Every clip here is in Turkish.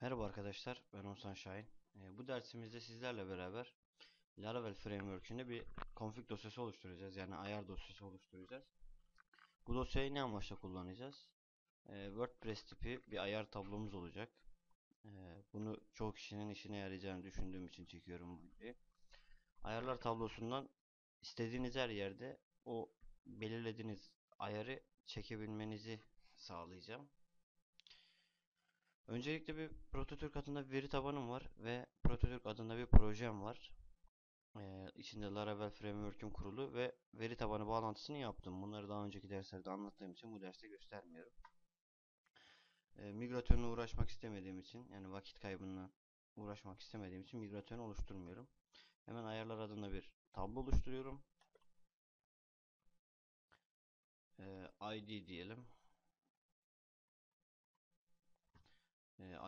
Merhaba arkadaşlar, ben Oğuzhan Şahin. Ee, bu dersimizde sizlerle beraber Laravel Framework'ünde bir config dosyası oluşturacağız. Yani ayar dosyası oluşturacağız. Bu dosyayı ne amaçla kullanacağız? Ee, WordPress tipi bir ayar tablomuz olacak. Ee, bunu çoğu kişinin işine yarayacağını düşündüğüm için çekiyorum bu videoyu. Ayarlar tablosundan istediğiniz her yerde o belirlediğiniz ayarı çekebilmenizi sağlayacağım. Öncelikle bir Prototürk adında bir veri tabanım var ve Prototürk adında bir projem var. Ee, içinde Laravel Framework'üm kurulu ve veri tabanı bağlantısını yaptım. Bunları daha önceki derslerde anlattığım için bu derste göstermiyorum. Ee, migratörle uğraşmak istemediğim için yani vakit kaybına uğraşmak istemediğim için migratörünü oluşturmuyorum. Hemen ayarlar adında bir tablo oluşturuyorum. Ee, ID diyelim.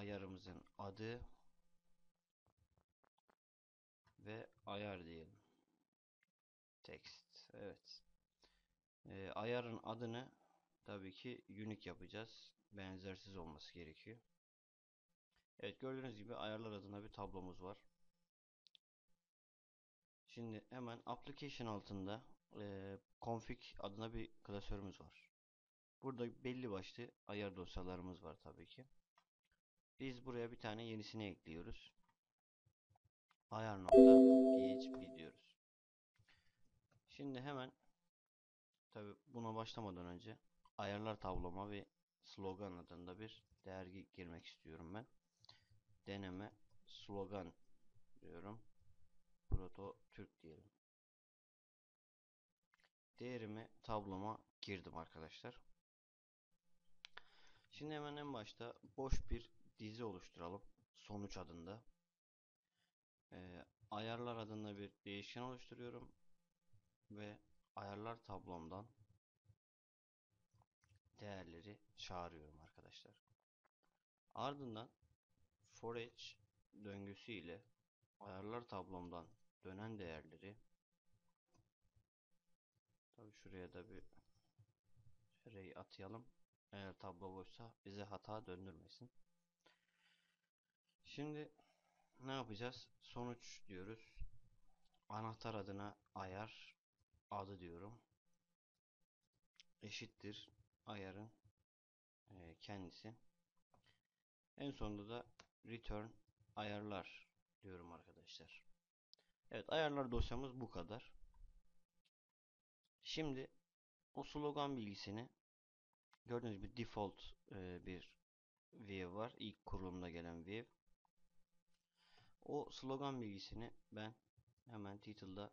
Ayarımızın adı ve ayar diyelim. Text. Evet. E, ayarın adını tabii ki unique yapacağız. Benzersiz olması gerekiyor. Evet gördüğünüz gibi ayarlar adına bir tablomuz var. Şimdi hemen application altında e, config adına bir klasörümüz var. Burada belli başlı ayar dosyalarımız var tabii ki. Biz buraya bir tane yenisini ekliyoruz. Ayar.php diyoruz. Şimdi hemen tabi buna başlamadan önce ayarlar tabloma bir slogan adında bir değer girmek istiyorum ben. Deneme slogan diyorum. Proto Türk diyelim. Değerimi tabloma girdim arkadaşlar. Şimdi hemen en başta boş bir dizi oluşturalım. Sonuç adında. Ee, ayarlar adında bir değişken oluşturuyorum. Ve ayarlar tablomdan değerleri çağırıyorum arkadaşlar. Ardından for each döngüsü ile ayarlar tablomdan dönen değerleri tabi şuraya da bir array atayalım. Eğer tablo boşsa bize hata döndürmesin. Şimdi ne yapacağız? Sonuç diyoruz. Anahtar adına ayar adı diyorum. Eşittir ayarın e, kendisi. En sonunda da return ayarlar diyorum arkadaşlar. Evet ayarlar dosyamız bu kadar. Şimdi o slogan bilgisini gördüğünüz gibi default e, bir view var. İlk kurulumda gelen view. O slogan bilgisini ben hemen title'da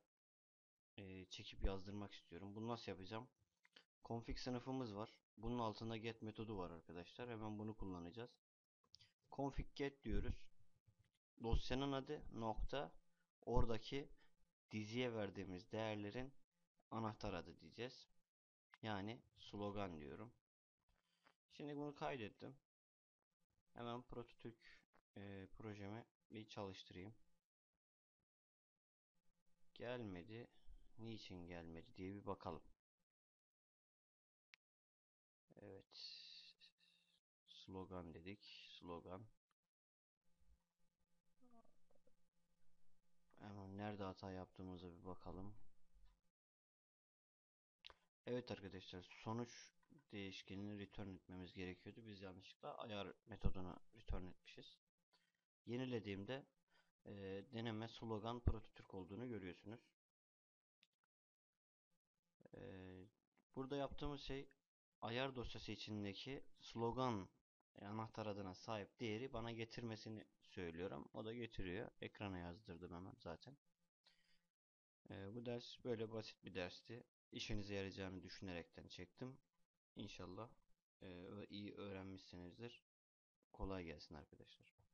e, çekip yazdırmak istiyorum. Bunu nasıl yapacağım? Config sınıfımız var. Bunun altında get metodu var arkadaşlar. Hemen bunu kullanacağız. Config get diyoruz. Dosyanın adı nokta oradaki diziye verdiğimiz değerlerin anahtar adı diyeceğiz. Yani slogan diyorum. Şimdi bunu kaydettim. Hemen prototürk e, projemi bir çalıştırayım. Gelmedi. Niçin gelmedi diye bir bakalım. Evet. Slogan dedik. Slogan. Hemen nerede hata yaptığımıza bir bakalım. Evet arkadaşlar sonuç değişkenini return etmemiz gerekiyordu. Biz yanlışlıkla ayar metodunu return etmişiz. Yenilediğimde e, deneme slogan prototürk olduğunu görüyorsunuz. E, burada yaptığımız şey ayar dosyası içindeki slogan anahtar adına sahip değeri bana getirmesini söylüyorum. O da getiriyor. Ekrana yazdırdım hemen zaten. E, bu ders böyle basit bir dersti. İşinize yarayacağını düşünerekten çektim. İnşallah e, iyi öğrenmişsinizdir. Kolay gelsin arkadaşlar.